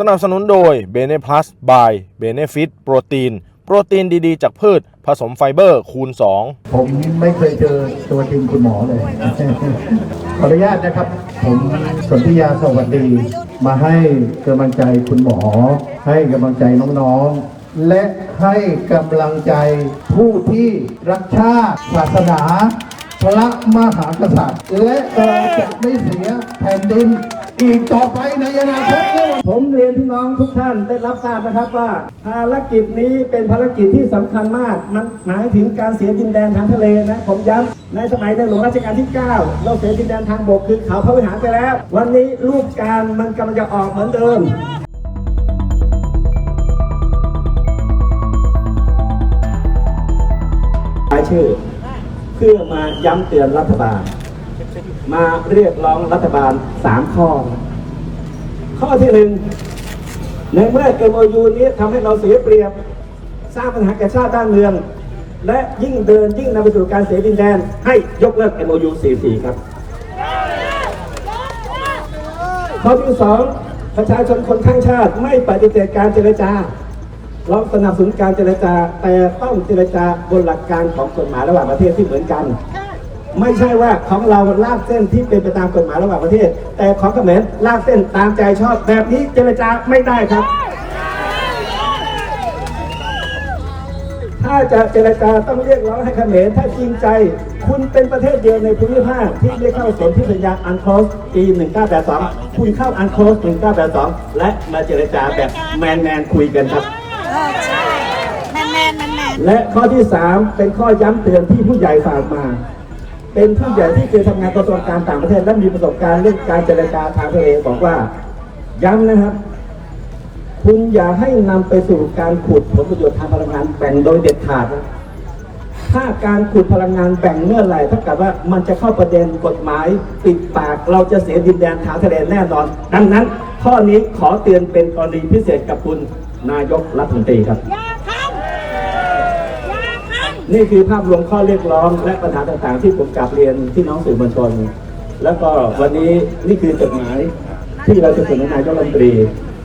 สนับสนุนโดย b e n e p l u s by Benefit โปรตีน โปรตีนดีๆ จากพืช ผสมไฟเบอร์คูณ 2 ผมไม่เคยเจอตัวจริงคุณหมอเลย ขออนุญาตนะครับ ผมสนธิยาสวัสดี มาให้กำลังใจคุณหมอ ให้กำลังใจน้องๆ และให้กำลังใจผู้ที่รักชาติศาสนา พระมหากษัตริย์ และเราจะไม่เสียแผ่นดิน อีกต่อไปในอนาคตผมเรียนพี่น้องทุกท่านได้รับทราบนะครับว่า ภารกิจนี้เป็นภารกิจที่สำคัญมากมันหมายถึงการเสียดินแดนทางทะเลนะ ผมย้ำในสมัยในหลวงรัชกาลที่ 9 เราเสียดินแดนทางบกคือเขาพระวิหารไปแล้ว วันนี้รูปการมันกำลังจะออกเหมือนเดิมรายชื่อเพื่อมาย้ำเตือนรัฐบาล มาเรียกร้องรัฐบาล3ข้อ ข้อที่หนึ่งในเมื่อ MOU นี้ทำให้เราเสียเปรียบ สร้างปัญหาแก่ชาติด้านเมือง และยิ่งเดินยิ่งนำไปสู่การเสียดินแดน ให้ยกเลิก MOU 44 ครับ ข้อที่สองประชาชนคนข้างชาติไม่ปฏิเสธการเจรจาเราสนับสนุนการเจรจา แต่ต้องเจรจาบนหลักการของกฎหมายระหว่างประเทศที่เหมือนกัน ไม่ใช่ว่าของเราลากเส้นที่เป็นไปตามกฎหมายระหว่างประเทศ แต่ของเขมรลากเส้นตามใจชอบแบบนี้เจรจาไม่ได้ครับ ถ้าจะเจรจาต้องเรียกร้องให้เขมรถ้าจริงใจ คุณเป็นประเทศเดียวในภูมิภาคที่ได้เข้าสนธิสัญญาอันคลอสปี 1982 คุณเข้าอันคลอส1982 และมาเจรจาแบบแมนแมนๆคุยกันครับเออใช่แมนแมนแมนแมนและข้อที่ 3 เป็นข้อย้ำเตือนที่ผู้ใหญ่ฝากมา เป็นผู้ใหญ่ที่เคยทำงานกระทรวงการต่างประเทศและมีประสบการณ์เรื่องการเจรจาทางทะเลบอกว่าย้ำนะครับ คุณอย่าให้นำไปสู่การขุดผลประโยชน์ทางพลังงานแบ่งโดยเด็ดขาดนะถ้าการขุดพลังงานแบ่งเมื่อไหร่เท่ากับว่ามันจะเข้าประเด็นกฎหมายปิดปากเราจะเสียดินแดนทางทะเลแน่นอน ดังนั้น ข้อนี้ขอเตือนเป็นกรณีพิเศษกับคุณนายกรัฐมนตรีครับ อย่าทำอย่าทำ นี่คือภาพรวมข้อเรียกร้องและปัญหาต่างๆ ที่ผมกลับเรียนที่น้องสื่อมวลชน แล้วก็วันนี้นี่คือจดหมายที่เราจะเสนอนายกรัฐมนตรี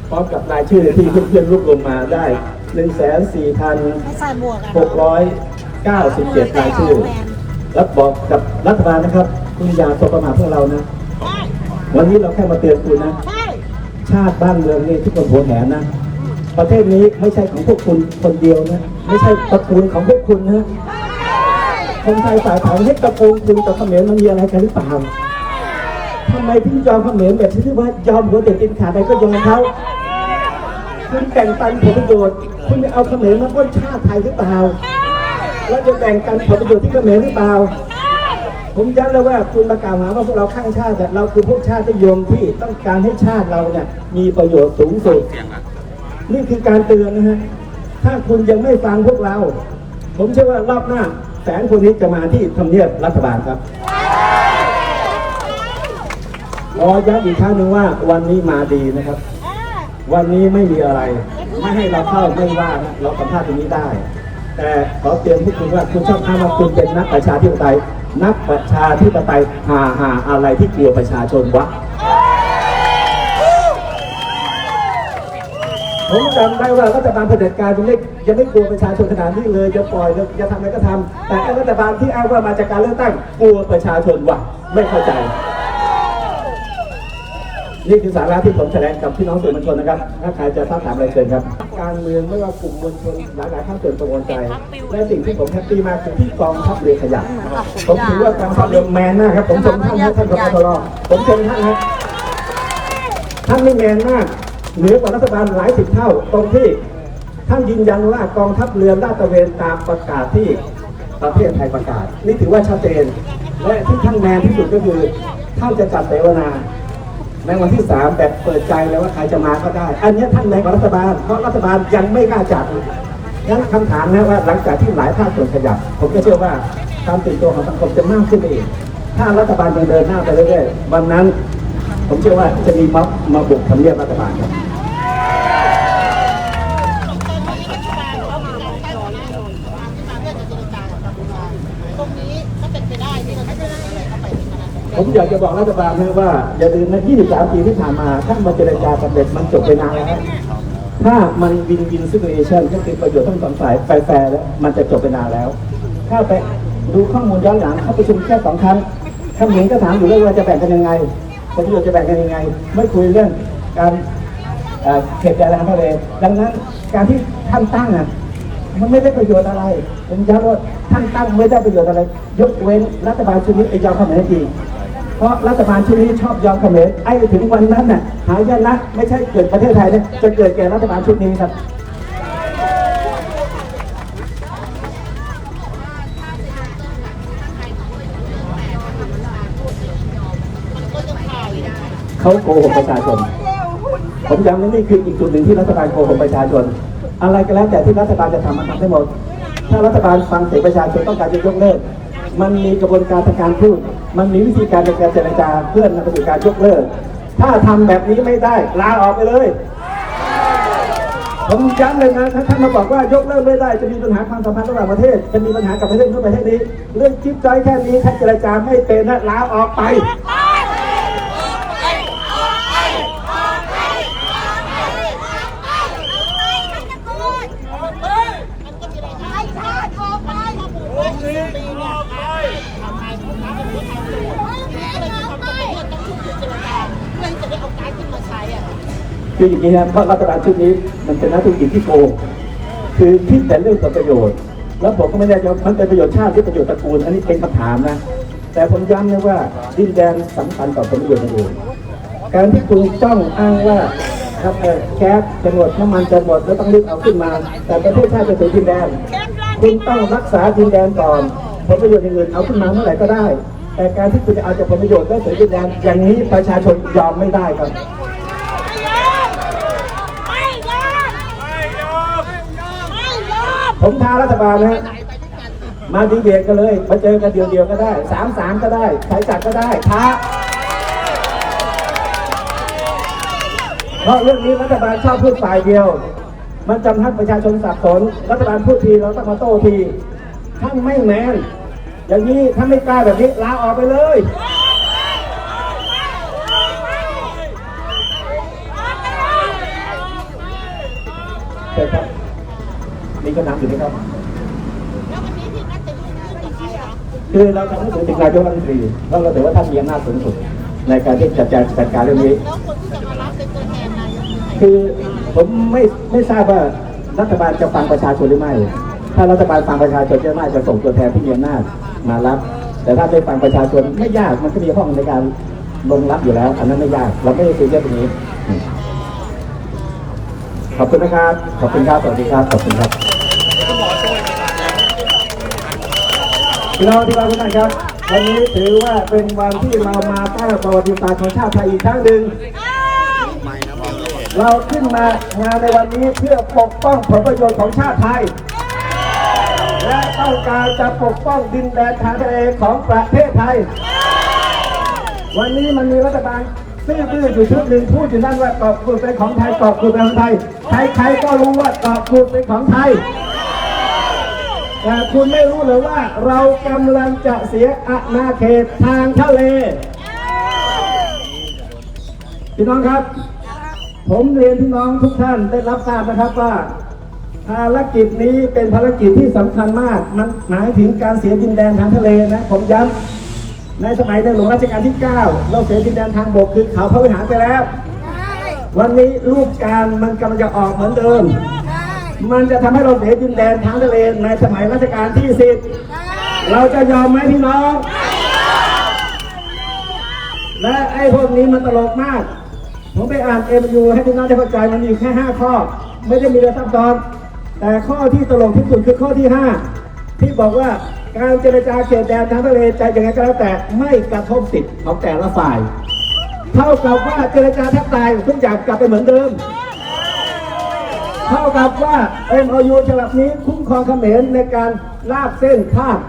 พร้อมกับรายชื่อที่เพื่อนๆรวบรวมมาได้ 1 4 4ไม่ใส่หมวกอะ697รายชื่อแล้วบอกกับรัฐบาลนะครับ คุณอย่าตกประมาทพวกเรานะ วันนี้เราแค่มาเตือนคุณนะใช่ชาติบ้านเมืองนี่ทุกคนหัวแหนนะ ประเทศนี้ไม่ใช่ของพวกคุณคนเดียวนะ ไม่ใช่ตระกูลของพวกคุณนะ คนไทยฝ่ายถามให้ตระกูลคุณกับเขมรมันมีอะไรกันหรือเปล่าทำไมถึงยอมเขมรแบบที่ว่ายอมหัวเด็ดกินขาดไปก็ยอมเขาคุณแบ่งปันผลประโยชน์ คุณจะเอาเขมรมาป้นชาติไทยหรือเปล่า แล้วจะแบ่งกันผลประโยชน์ที่เขมรหรือเปล่า ผมย้ำแล้วว่าคุณมากล่าวหาว่าพวกเราข้างชาติเราคือพวกชาตินิยมที่ต้องการให้ชาติเราเนี่ยมีประโยชน์สูงสุด นี่คือการเตือนนะฮะ ถ้าคุณยังไม่ฟังพวกเรา ผมเชื่อว่ารอบหน้า แสนคนนี้จะมาที่ทำเนียบรัฐบาลครับขอย้ำอีกครั้งหนึ่งว่าวันนี้มาดีนะครับ วันนี้ไม่มีอะไร ไม่ให้เราเข้าไม่ว่านะเราสัมภาษณ์ตรงนี้ได้ แต่ขอเตือนพวกคุณว่าคุณชอบอ้างว่าคุณเป็นนักประชาธิปไตย นักประชาธิปไตยหาหาอะไรที่กลัวประชาชนวะ ผมจำได้ว่ารัฐบาลเผด็จการยังไม่ยังไม่กลัวประชาชนขนาดนี้เลยจะปล่อยจะทำอะไรก็ทำแต่ไอ้รัฐบาลที่อ้างว่ามาจากการเลือกตั้งกลัวประชาชนวะไม่เข้าใจ นี่คือสาระที่ผมแสดงกับพี่น้องสื่อมวลชนนะครับถ้าใครจะสอบถามอะไรเชิญครับ การเมืองไม่ว่ากลุ่มมวลชนหลายหลายๆท่านเกิดกังวลใจและสิ่งที่ผมแฮปปี้มากคือที่กองทัพเรือขยับผมถือว่ากองทัพเรือแมนมากครับผมชมท่านท่านกบพลผมชมท่านครับท่านนี่แมนมาก เหนือกว่ารัฐบาลหลายสิบเท่าตรงที่ท่านยืนยันว่ากองทัพเรือลาดตระเวนตามประกาศที่ประเทศไทยประกาศ นี่ถือว่าชัดเจน และที่ท่านแมนที่สุดก็คือ ท่านจะจัดเสวนาในวันที่ 3 แบบเปิดใจแล้วว่าใครจะมาก็ได้ อันนี้ท่านแรงกว่ารัฐบาล เพราะรัฐบาลยังไม่กล้าจัดงั้นคำถามนะว่าหลังจากที่หลายภาคส่วนขยับ ผมก็เชื่อว่าการตื่นตัวของสังคมจะมากขึ้นไปอีกถ้ารัฐบาลยังเดินหน้าไปเรื่อยๆวันนั้น ผมเชื่อว่าจะมีม็อบมาบุกทำเนียบรัฐบาลครับตรงนี้ถ้าเป็นไปได้นี่เราจะเสนออะไรเข้าไปในคณะกรรมการผมอยากจะบอกรัฐบาลนะว่าอย่าลืมนะ 23 ปีที่ผ่านมา ถ้ามาเจรจาสำเร็จมันจบไปนานแล้วถ้ามันวินวินซิ t u เ t ชันก็คือประโยชน์ทั้งสองฝ่ายแฟร์ๆแล้วมันจะจบไปนานแล้ว ถ้าไปดูข้อมูลย้อนหลังเขาประชุมแค่สองครั้งข้างหญิงก็ถามอยู่เรื่องว่าจะแบ่งกันยังไง ผลประโยชน์จะแบ่งกันยังไง ไม่คุยเรื่องการเขตแดนอาหารทะเลดังนั้นการที่ท่านตั้งอะมันไม่ได้ประโยชน์อะไรผมย้ำว่าท่านตั้งไม่ได้ประโยชน์อะไร ยกเว้นรัฐบาลชุดนี้ไปยอมเขมรจริงเพราะรัฐบาลชุดนี้ชอบยอมเขมรไอ้ถึงวันนั้นน่ะหายนะไม่ใช่เกิดประเทศไทยนะจะเกิดแก่รัฐบาลชุดนี้ครับ เขาโกหกประชาชน ผมย้ำว่านี่คืออีกจุดหนึ่งที่รัฐบาลโกหกประชาชน อะไรก็แล้วแต่ที่รัฐบาลจะทำมันทำได้หมด ถ้ารัฐบาลฟังเสียงประชาชนต้องการจะยกเลิก มันมีกระบวนการทางการพูด มันมีวิธีการในการเจรจาเพื่อนำไปสู่การยกเลิก ถ้าทำแบบนี้ไม่ได้ลาออกไปเลย ผมย้ำเลยนะถ้าท่านมาบอกว่ายกเลิกไม่ได้จะมีปัญหาความสัมพันธ์ระหว่างประเทศ จะมีปัญหากับประเทศนู้นประเทศนี้ เรื่องจิ๊บจ้อยแค่นี้ถ้าเจรจาไม่เป็นนะลาออกไป คืออย่างนี้นะเพราะรัฐบาลชุดนี้มันเป็นนักธุรกิจที่โกงคือคิดแต่เรื่องผลประโยชน์ แล้วผมก็ไม่แน่ใจว่ามันเป็นประโยชน์ชาติหรือประโยชน์ตระกูล อันนี้เป็นคำถามนะ แต่ผมย้ำนะว่าดินแดนสำคัญต่อผลประโยชน์คนอื่นการที่คุณจ้องอ้างว่าครับเอ่อแก๊สจะหมดน้ำมันจะหมดแล้วต้องรีบเอาขึ้นมา แต่ประเทศชาติจะเสียดินแดน คุณต้องรักษาดินแดนก่อนผลประโยชน์อย่างอื่นเอาขึ้นมาเมื่อไหร่ก็ได้ แต่การที่คุณจะเอาจากผลประโยชน์แล้วเสียดินแดนอย่างนี้ประชาชนยอมไม่ได้ครับ ไม่ยอมไม่ยอมไม่ยอม ผมท้ารัฐบาลนะฮะมาดีเบตกันเลย มาเจอกันเดียวๆก็ได้สามสามก็ได้ใช้จัดก็ได้ท้าเพราะเรื่องนี้รัฐบาลชอบพูดฝ่ายเดียว มันจำให้ประชาชนสับสน รัฐบาลพูดทีเราต้องมาโต้ทีท่านไม่แมนอย่างนี้ท่านไม่กล้าแบบนี้ลาออกไปเลยเชิญครับ มีคำถามอยู่ไหมครับคือเราทำให้ถึงถึงนายกรัฐมนตรีแล้วเราถือว่าท่านมีอำนาจสูงสุด ในการที่จะจัดจัดการเรื่องนี้คือผมไม่ไม่ทราบว่ารัฐบาลจะฟังประชาชนหรือไม่ ถ้ารัฐบาลฟังประชาชนจะน่าจะส่งตัวแทนที่มีอำนาจมารับ แต่ถ้าไม่ฟังประชาชนไม่ยากมันก็มีห้องในการลงรับอยู่แล้ว อันนั้นไม่ยากเราไม่ได้ซีเรียสตรงนี้ ขอบคุณนะครับ ขอบคุณครับ สวัสดีครับ ขอบคุณครับ พี่น้องที่รักทุกท่านครับ วันนี้ถือว่าเป็นวันที่เรามาสร้างประวัติศาสตร์ของชาติไทยอีกครั้งหนึ่ง เราขึ้นมางานในวันนี้เพื่อปกป้องผลประโยชน์ของชาติไทย และต้องการจะปกป้องดินแดนทางทะเลของประเทศไทย วันนี้มันมีรัฐบาลซื่อบื้ออยู่ชุดหนึ่งพูดอยู่นั่นว่าเกาะกูดเป็นของไทยเกาะกูดเป็นของไทย ใครๆก็รู้ว่าเกาะกูดเป็นของไทย แต่คุณไม่รู้เลยว่าเรากำลังจะเสียอาณาเขตทางทะเล พี่น้องครับ ผมเรียนพี่น้องทุกท่านได้รับทราบนะครับว่า ภารกิจนี้เป็นภารกิจที่สำคัญมาก มันหมายถึงการเสียดินแดนทางทะเลนะ ผมย้ำในสมัยในหลวงรัชกาลที่ 9 เราเสียดินแดนทางบกคือเขาพระวิหารไปแล้ว วันนี้รูปการมันกำลังจะออกเหมือนเดิม มันจะทำให้เราเสียดินแดนทางทะเลในสมัยรัชกาลที่สิบเราจะยอมไหมพี่น้อง และไอ้พวกนี้มันตลกมาก ผมไปอ่านเอ็มยูให้พี่น้องได้เข้าใจมันมีแค่ห้าข้อ ไม่ได้มีอะไรซับซ้อนแต่ข้อที่ตลกที่สุดคือข้อที่ห้าที่บอกว่าการเจรจาเขตแดนทางทะเลจะยังไงก็แล้วแต่ไม่กระทบสิทธิ์ของแต่ละฝ่าย เท่ากับว่าเจรจาแทบตายทุกอย่างกลับไปเหมือนเดิม เท่ากับว่า MOU ฉบับนี้คุ้มครองเขมรในการลากเส้นข้าม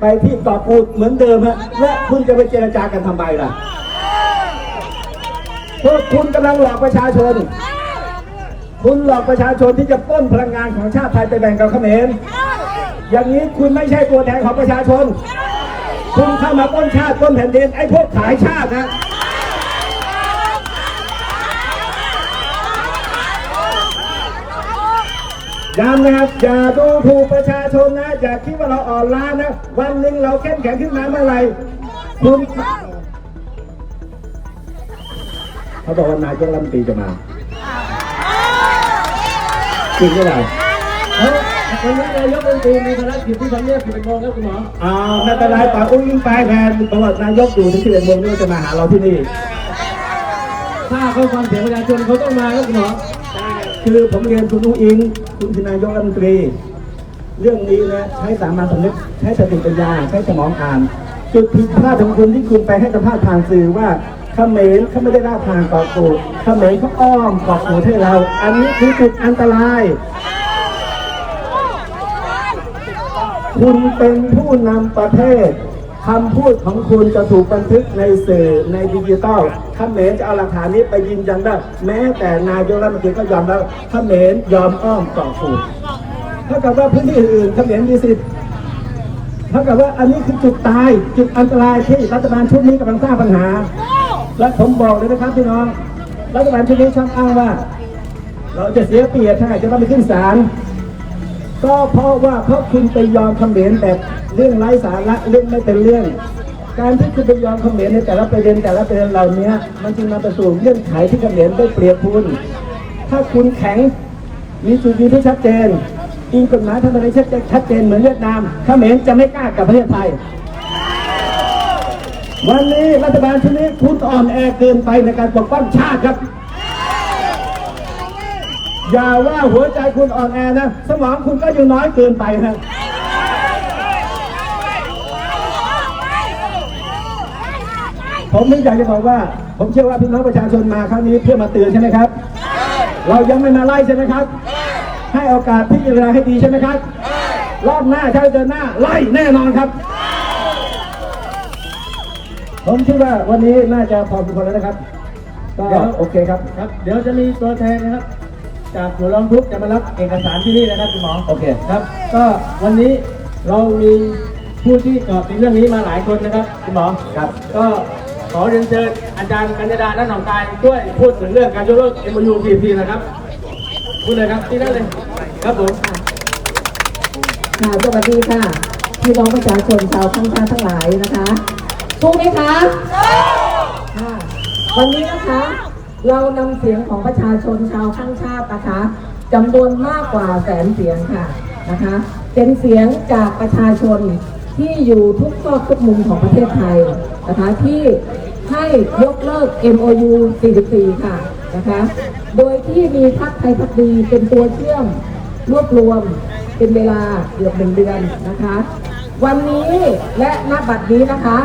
ไปที่เกาะกูดเหมือนเดิมฮะและคุณจะไปเจรจากันทำไมล่ะพวกคุณกำลังหลอกประชาชน คุณหลอกประชาชนที่จะป้นพลังงานของชาติไทยไปแบ่งกับเขมรอย่างนี้คุณไม่ใช่ตัวแทนของประชาชน คุณเข้ามาต้นชาติต้นแผ่นดินไอ้พวกขายชาตินะ ย้ำนะครับ อย่าดูถูกประชาชนนะ อย่าคิดว่าเราอ่อนล้านะ วันหนึ่งเราเข้มแข็งขึ้นมาเมื่อไหร่คุณเขาบอกว่านายกรัฐมนตรีจะมาจริงหรือเปล่าวันนี้นายกรัฐมนตรีมีภารกิจที่ทำเนียบ11โมงครับคุณหมออ่าไม่เป็นไรป่าอุ้งยิงไปแทนประวัตินายกอยู่ที่สิบเอ็ดโมงนี่จะมาหาเราที่นี่ ถ้าเขาฟังเสียงประชาชนเขาต้องมาครับคุณหมอ คือผมเรียนคุณอุ้งอิงคุณนายกรัฐมนตรี เรื่องนี้นะใช้สามัญสำนึกใช้สติปัญญาใช้สมองอ่านจุดผิดพลาดของคุณที่คุณไปให้สัมภาษณ์ทางสื่อว่าเขมรเขาไม่ได้ล่าทางกาะกูเขมรเขาอ้อมกาะกูให้เรา อันนี้คือจุดอันตราย คุณเป็นผู้นำประเทศ คำพูดของคุณจะถูกบันทึกในสื่อในดิจิตอลเขมรจะเอาหลักฐานนี้ไปยืนยันได้ แม้แต่นายกรัฐมนตรีก็ยอมแล้วเขมรยอมอ้อมเกาะกูดเท่ากับว่าพื้นที่อื่นๆเขมรมีสิทธิ์เท่ากับว่าอันนี้คือจุดตายจุดอันตรายที่รัฐบาลชุดนี้กำลังสร้างปัญหา และผมบอกเลยนะครับพี่น้อง รัฐบาลชุดนี้ชอบอ้างว่า เราจะเสียเปรียบถ้าจะต้องไปขึ้นศาลก็เพราะว่าเพราะคุณไปยอมคำเหนแบบ เรื่องไร้สาระเรื่องไม่เป็นเรื่อง การที่คุณไปยอมคำเหนในแต่ละประเด็นแต่ละประเด็นเหล่านี้มันจึงนำไปสู่เงื่อนไขที่คำเหนได้เปรียบคุณ ถ้าคุณแข็งมีจุดยืนที่ชัดเจนอิงกฎหมายทางทะเลชัดเจนชัดเจนเหมือนเวียดนามเขมรจะไม่กล้ากับประเทศไทย วันนี้รัฐบาลชุดนี้คุณอ่อนแอเกินไปในการปกป้องชาติครับ อย่าว่าหัวใจคุณอ่อนแอนะ สมองคุณก็ยังน้อยเกินไปฮะ ผมไม่อยากจะบอกว่า ผมเชื่อว่าพี่น้องประชาชนมาครั้งนี้เพื่อมาเตือนใช่ไหมครับ เรายังไม่มาไล่ใช่ไหมครับ ให้โอกาสพิจารณาให้ดีใช่ไหมครับ รอบหน้าถ้าเดินหน้าไล่แน่นอนครับ ผมคิดว่าวันนี้น่าจะพอสมควรแล้วนะครับ ก็เดี๋ยวโอเคครับ ครับ เดี๋ยวจะมีตัวแทนนะครับ จากหน่วยร้องทุกข์จะมารับเอกสารที่นี่นะครับคุณหมอ โอเคครับ ก็วันนี้เรามีผู้ที่เกาะติดเรื่องนี้มาหลายคนนะครับคุณหมอ ครับ ก็ ขอเรียนเชิญอาจารย์กัญญาดาและหนองกายช่วยพูดถึงเรื่องการยกเลิก MOU TP นะครับพูดเลยครับที่นั่นเลยครับผมค่ะสวัสดีค่ะพี่น้องประชาชนชาวข้างชาติทั้งหลายนะคะสู้ไหมคะค่ะวันนี้นะคะ เรานำเสียงของประชาชนชาวข้างชาตินะคะจำนวนมากกว่าแสนเสียงค่ะนะคะ เป็นเสียงจากประชาชนที่อยู่ทุกซอกทุกมุมของประเทศไทย นะคะที่ให้ยกเลิก MOU 44 ค่ะนะคะโดยที่มีพรรคไทยพักดีเป็นตัวเชื่อมรวบรวมเป็นเวลาเกือบหนึ่งเดือนนะคะ วันนี้และณบัดนี้นะคะ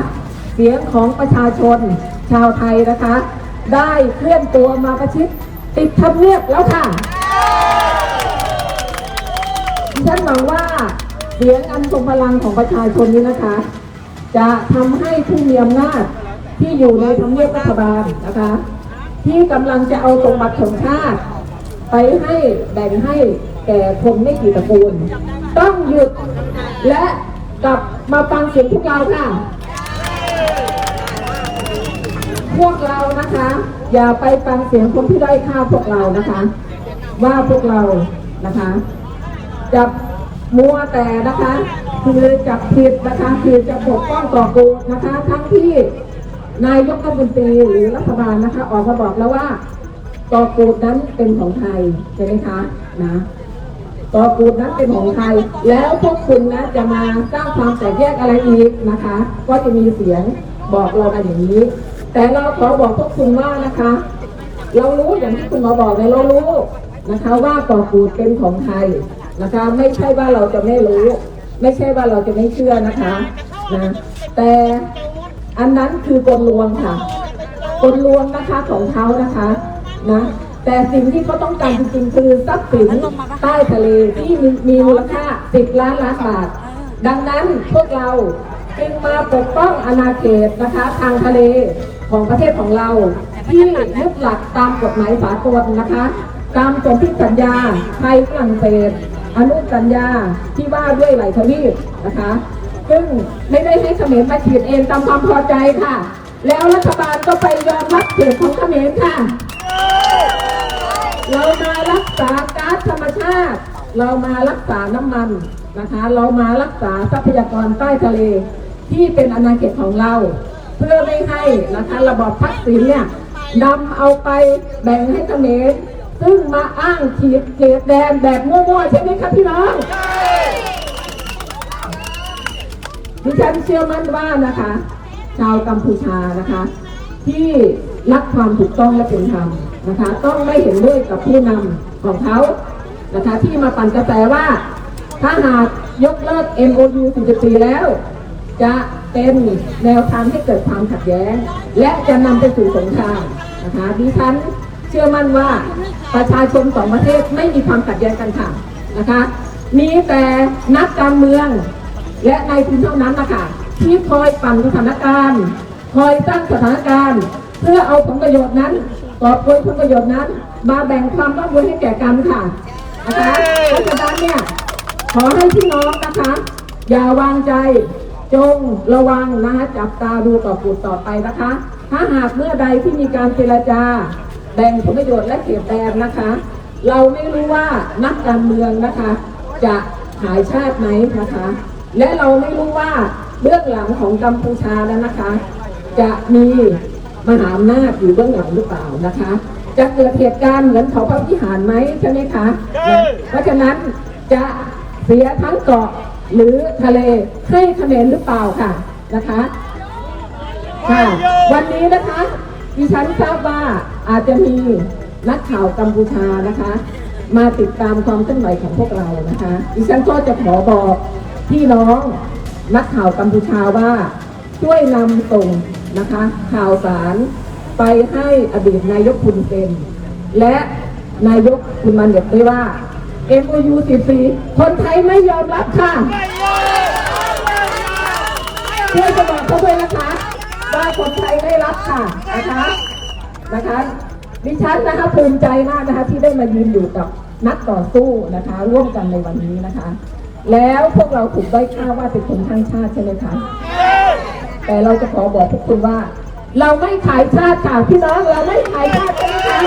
เสียงของประชาชนชาวไทยนะคะ ได้เคลื่อนตัวมาประชิดติดทำเนียบแล้วค่ะดิฉันหวังว่าเสียงอันทรงพลังของประชาชนนี้นะคะ จะทำให้ผู้มีอำนาจที่อยู่ในทำเนียบรัฐบาลนะคะ ที่กำลังจะเอาสมบัติของชาติ ไปให้แบ่งให้แก่คนไม่กี่ตระกูล ต้องหยุดและกลับมาฟังเสียงพวกเราค่ะ พวกเรานะคะ อย่าไปฟังเสียงคนที่ด้อยค่าพวกเรานะคะ ว่าพวกเรานะคะจะ มัวแต่นะคะ คือจับผิดนะคะ คือจะปกป้องต่อกูนะคะ ทั้งที่นายกรัฐมนตรีหรือรัฐบาลนะคะ ออกมาบอกแล้วว่าตอกูดนั้นเป็นของไทยใช่ไหมคะนะตอกูดนั้นเป็นของไทย แล้วพวกคุณนะจะมาสร้างความแตกแยกอะไรอีกนะคะ ก็จะมีเสียงบอกเรามาอย่างนี้ แต่เราขอบอกพวกคุณว่านะคะ เรารู้อย่างที่คุณหมอบอกเลยเรารู้นะคะ ว่าตอกูดเป็นของไทย นะคะ ไม่ใช่ว่าเราจะไม่รู้ ไม่ใช่ว่าเราจะไม่เชื่อนะคะนะแต่อันนั้นคือกลลวงค่ะกลลวงนะคะของเขานะคะนะแต่สิ่งที่เขาต้องการจริงๆคือทรัพย์สินใต้ทะเลที่มีมูลค่า 10 ล้านล้านบาท ดังนั้นพวกเราจึงมาปกป้องอาณาเขตนะคะทางทะเลของประเทศของเรา ที่ยึดหลักตามกฎหมายสากลนะคะ ตามสนธิสัญญาไทยฝรั่งเศส อนุสัญญาที่ว่าด้วยไหลทวีปนะคะ ซึ่งไม่ได้ให้เขมรมาฉีดเองตามความพอใจค่ะ แล้วรัฐบาลก็ไปยอมรับเขตของเขมรค่ะ เรามารักษาก๊าซธรรมชาติ เรามารักษาน้ำมันนะคะ เรามารักษาทรัพยากรใต้ทะเลที่เป็นอาณาเขตของเรา เพื่อไม่ให้นะคะระบอบทักษิณเนี่ยนำเอาไปแบ่งให้เขมร ซึ่งมาอ้างขีดเขตแดนแบบมั่วๆใช่ไหมคะพี่น้องดิฉันเชื่อมั่นว่านะคะ ชาวกัมพูชานะคะ ที่รักความถูกต้องและเป็นธรรมนะคะ ต้องไม่เห็นด้วยกับผู้นำของเขานะคะ ที่มาปั่นกระแสว่า ถ้าหากยกเลิก MOU 44แล้ว จะเป็นแนวทางให้เกิดความขัดแย้ง และจะนำไปสู่สงครามนะคะดิฉัน ชื่อมั่นว่าประชาชนสองประเทศไม่มีความขัดแย้งกันค่ะนะคะ มีแต่นักการเมืองและนายทุนเท่านั้นนะคะที่คอยปั่นสถานการณ์ คอยสร้างสถานการณ์ เพื่อเอาผลประโยชน์นั้นกอบโกยผลประโยชน์นั้น มาแบ่งความร่ำรวยให้แก่กันค่ะนะคะเพราะฉะนั้นเนี่ยขอให้พี่น้องนะคะ อย่าวางใจจงระวังนะคะจับตาดูต่อปูดต่อไปนะคะ ถ้าหากเมื่อใดที่มีการเจรจา แบ่งผลประโยชน์และเขตแดนนะคะ เราไม่รู้ว่านักการเมืองนะคะ จะหายชาติไหมนะคะ และเราไม่รู้ว่าเบื้องหลังของกัมพูชาแล้วนะคะ จะมีมหาอำนาจอยู่เบื้องหลังหรือเปล่านะคะ จะเกิดเหตุการณ์เหมือนเขาพระวิหารไหมใช่ไหมคะ เพราะฉะนั้นจะเสียทั้งเกาะหรือทะเลให้เขมรหรือเปล่าค่ะนะคะค่ะวันนี้นะคะ ดิฉันทราบว่าอาจจะมีนักข่าวกัมพูชานะคะ มาติดตามความเคลื่อนไหวของพวกเรานะคะ ดิฉันก็จะขอบอกพี่น้องนักข่าวกัมพูชาว่าช่วยนำส่งนะคะ ข่าวสารไปให้อดีตนายกคุณเซนและนายกคุณมันเด็ดด้วยว่า MOU 14คนไทยไม่ยอมรับค่ะช่วยจะ คนไทยได้รับค่ะนะคะนะคะดิฉันนะคะภูมิใจมากนะคะที่ได้มายืนอยู่กับนักต่อสู้นะคะ ร่วมกันในวันนี้นะคะ แล้วพวกเราถูกด้อยค่าว่าเป็นคนทั้งชาติใช่ไหมคะแต่เราจะขอบอกพวกคุณว่า เราไม่ขายชาติค่ะพี่น้องเราไม่ขายชาติใช่ไหมคะ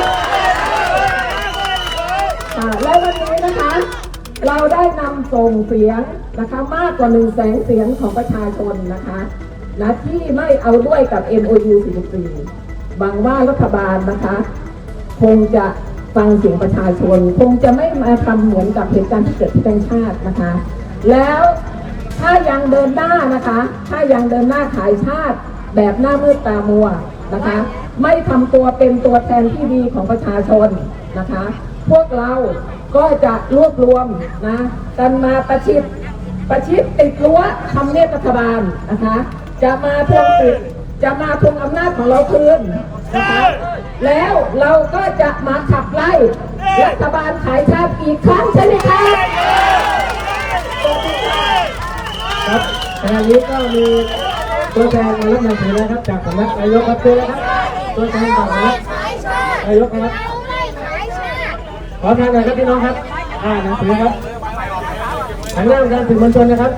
ค่ะและวันนี้นะคะ เราได้นำส่งเสียงนะคะมากกว่าหนึ่งแสนเสียงของประชาชนนะคะ นะที่ไม่เอาด้วยกับ MOU 44หวังว่ารัฐบาลนะคะ คงจะฟังเสียงประชาชน คงจะไม่มาทำเหมือนกับเหตุการณ์ที่เกิดที่แบงชาตินะคะ แล้วถ้ายังเดินหน้านะคะ ถ้ายังเดินหน้าขายชาติแบบหน้ามืดตามัวนะคะ ไม่ทำตัวเป็นตัวแทนที่ดีของประชาชนนะคะ พวกเราก็จะรวบรวมนะกันมาประชิดประชิดติดรั้วทำเนียบรัฐบาลนะคะ จะมาทวงสิทธิ์จะมาทวงอำนาจของเราคืนนะคะแล้วเราก็จะมาขับไล่รัฐบาลขายชาติอีกครั้งใช่ไหมคะครับขณะนี้ก็มีตัวแทนมารับหนังสือนะครับจากสำนักนายกครับตัวนะครับตัวแทนจากสำนักนายกนะครับขอทางหน่อยครับพี่น้องครับอ่าหนังสือครับทางหน้าการสื่อมวลชนนะครับ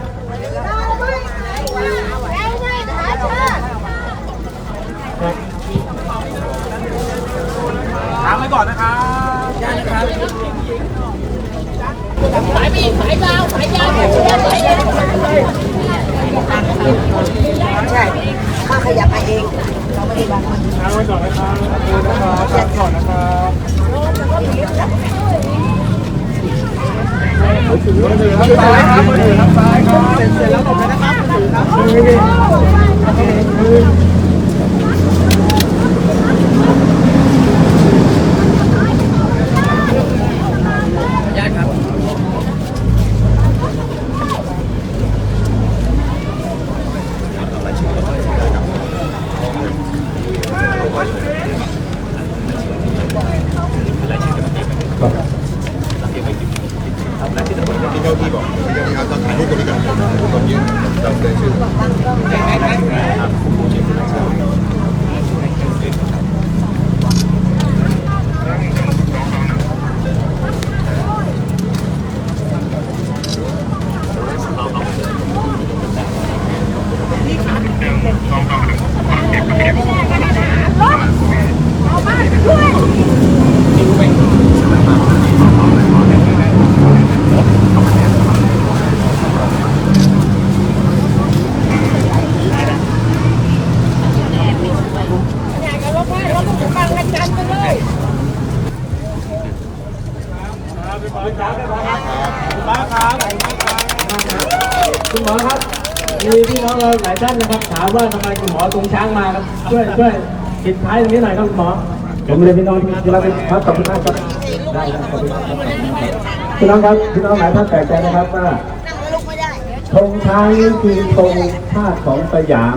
ใช่ข้าขยับมาเอง เราไม่ได้บังคับค คุณหมอครับ มีพี่น้องเราหลายท่านนะครับ ถามว่า ทำไมคุณหมอตรงช้างมาครับ ช่วยช่วยปิดท้ายตรงนี้หน่อยครับหมอผมเรียนพี่น้องที่รักครับขอบคุณมากครับได้ครับขอบคุณพี่น้องครับพี่น้องหลายท่านแปลกใจนะครับว่านั่งแล้วลุกไม่ได้ธงช้างนี่คือธงชาติของสยาม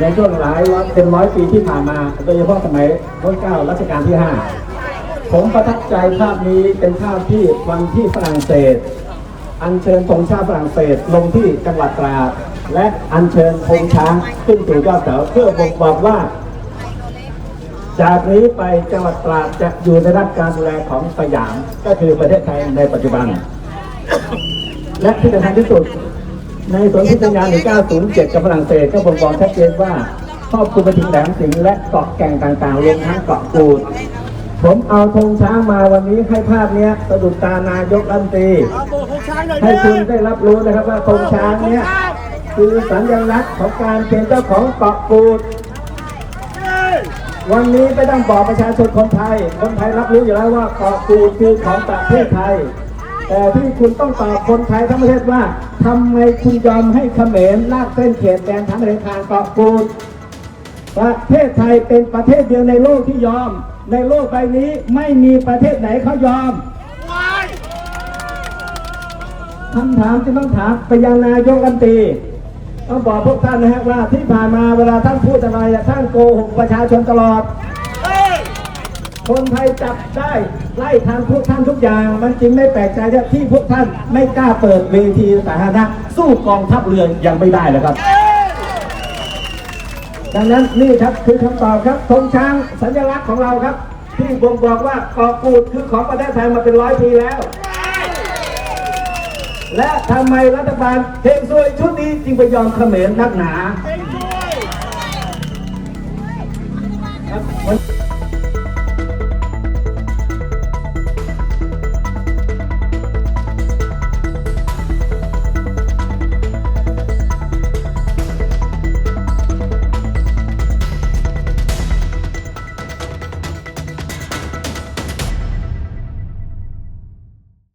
ในช่วงหลายร้อยเป็นร้อยปีที่ผ่านมา โดยเฉพาะสมัยรัชกาลรัชกาลที่ 5 ผมประทับใจภาพนี้เป็นภาพที่วันที่ฝรั่งเศส อัญเชิญธงชาติฝรั่งเศสลงที่จังหวัดตราด และอัญเชิญธงช้างขึ้นสู่ยอดเสาเพื่อบ่งบอกว่า จากนี้ไปจังหวัดตราดจะอยู่ในรับการดูแลของสยามก็คือประเทศไทยในปัจจุบัน และที่สำคัญที่สุด ในสนธิสัญญา1907 กับฝรั่งเศสก็บ่งบอกชัดเจนว่าครอบคลุมไปถึงแหลมสิงห์และเกาะแก่งต่างๆรวมทั้งเกาะกูดผมเอาธงช้างมาวันนี้ให้ภาพเนี้ยสะดุดตานายกรัฐมนตรีให้คุณได้รับรู้นะครับว่าธงช้างเนี้ย คือสัญลักษณ์ของการเป็นเจ้าของเกาะกูด วันนี้ไม่ต้องบอกประชาชนคนไทย คนไทยรับรู้อยู่แล้วว่าเกาะกูดคือของประเทศไทย แต่ที่คุณต้องตอบคนไทยทั้งประเทศว่าทำไมคุณยอมให้เขมรลากเส้นเขตแดนทางทะเลทางเกาะกูด ประเทศไทยเป็นประเทศเดียวในโลกที่ยอม ในโลกใบนี้ไม่มีประเทศไหนเขายอมคำถามที่ต้องถามไปยังนายกรัฐมนตรี ต้องบอกพวกท่านนะฮะว่าที่ผ่านมาเวลาท่านพูดอะไรอะท่านโกหกประชาชนตลอด คนไทยจับได้ไล่ทางพวกท่านทุกอย่าง มันจึงไม่แปลกใจที่พวกท่านไม่กล้าเปิดเวทีสาธารณะสู้กองทัพเรือยังไม่ได้เลยครับ ดังนั้นนี่ครับคือคำตอบครับธงช้างสัญลักษณ์ของเราครับ ที่บ่งบอกว่าเกาะกูดคือของประเทศไทยมาเป็นร้อยปีแล้ว และทำไมรัฐบาลเทงซวยชุดนี้จึงไปยอมเขมรนักหนา